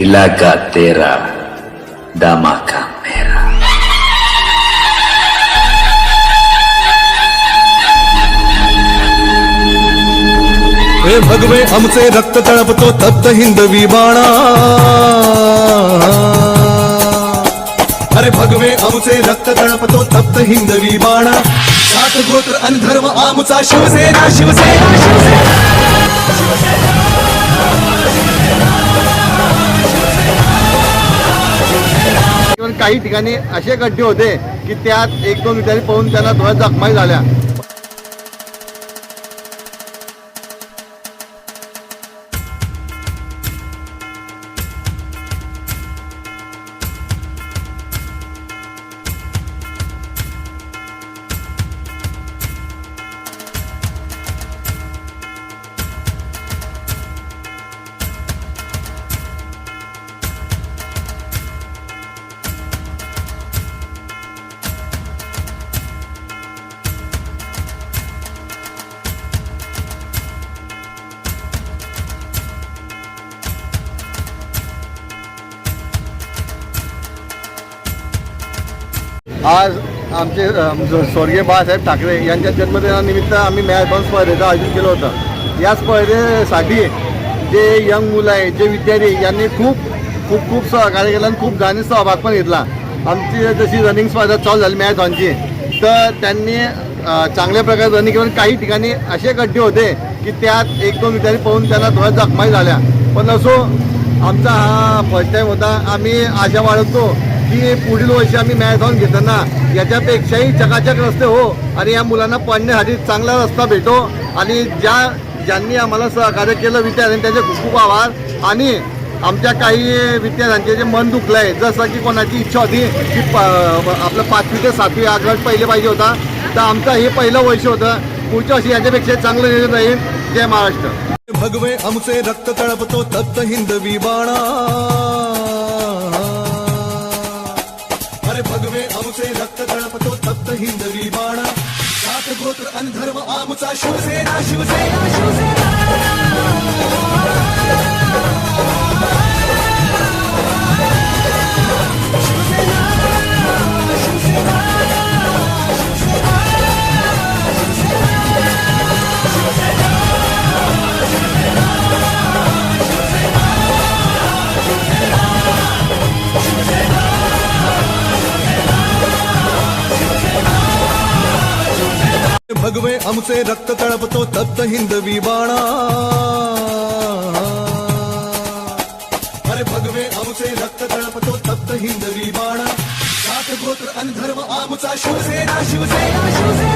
इलाका तेरा धमाका मेरा हे भगवे आमचे रक्त तळपतो तप्त हिंदवी बाणा. अरे भगवे आमचे रक्त तळपतो तप्त हिंदवी बाणा. सात गोत्र आणि धर्म आमचा शिवसेना शिवसेना शिवसेना. काही ठिकाणी असे गड्डे होते की त्यात एक दोन विद्यार्थी पाहून त्यांना थोड्या जखमाही झाल्या. आज आमचे स्वर्गीय बाळासाहेब ठाकरे यांच्या जन्मदिनानिमित्त आम्ही मॅरेथॉन स्पर्धेचं आयोजन केलं होतं. या स्पर्धेसाठी जे यंग मुलं आहे जे विद्यार्थी यांनी खूप खूप खूप सहकार्य केलं आणि खूप गाणी सहभाग पण घेतला. आमची जशी रनिंग स्पर्धा चालू झाली मॅरेथॉनची तर त्यांनी चांगल्या प्रकारे रनिंग केलं. काही ठिकाणी असे गड्डे होते की त्यात एक दोन विद्यार्थी पाहून त्यांना थोड्या जखमाही झाल्या. पण असो आमचा हा फर्स्ट टाईम होता. आम्ही आशा बाळगतो की पुढील वर्षी आम्ही मॅरेथॉन घेताना याच्यापेक्षाही चकाचक रस्ते हो. आणि या मुलांना पडण्यासाठी चांगला रस्ता भेटो आणि ज्या ज्यांनी आम्हाला सहकार्य केलं विद्यार्थ्यांनी त्याचे खूप खूप आभार. आणि आमच्या काही विद्यार्थ्यांचे जे मन दुखलं आहे जसं की कोणाची इच्छा होती की प आपलं पाचवी ते सातवी हा गट पहिले पाहिजे होता तर आमचं हे पहिलं वर्ष होतं. पुढच्या वर्षी याच्यापेक्षा चांगलं नियोजन राहील. जय महाराष्ट्र. भगवे आमचे रक्त तळपतो तप्त हिंदवी बाणा रक्त तप्त हिंदवी बाणा जात गोत्र आणि आमचा शिवसेना शिवसेना शिवसेना. भगवे आमचे रक्त तळपतो तप्त हिंदवी बाणा अरे भगवे आमचे रक्त तळपतो तप्त हिंदवी बाणा सात गोत्र आणि आमचा शिवसेना शिवसेना शिवसेना.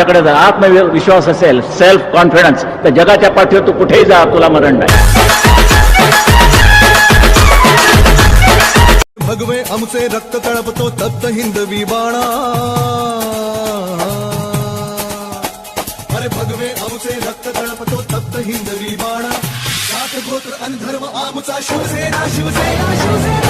तुझ्याकडे जर आत्मविश्वास असेल सेल्फ कॉन्फिडन्स तर जगाच्या पाठीवर तू कुठेही जा तुला मरण नाही. भगवे आमचे रक्त तळपतो तप्त हिंदवी बाणा अरे भगवे आमचे रक्त तळपतो तप्त हिंदवी बाणा जात गोत्र आणि धर्म आमचा शिवसेना शिवसेना शिवसेना.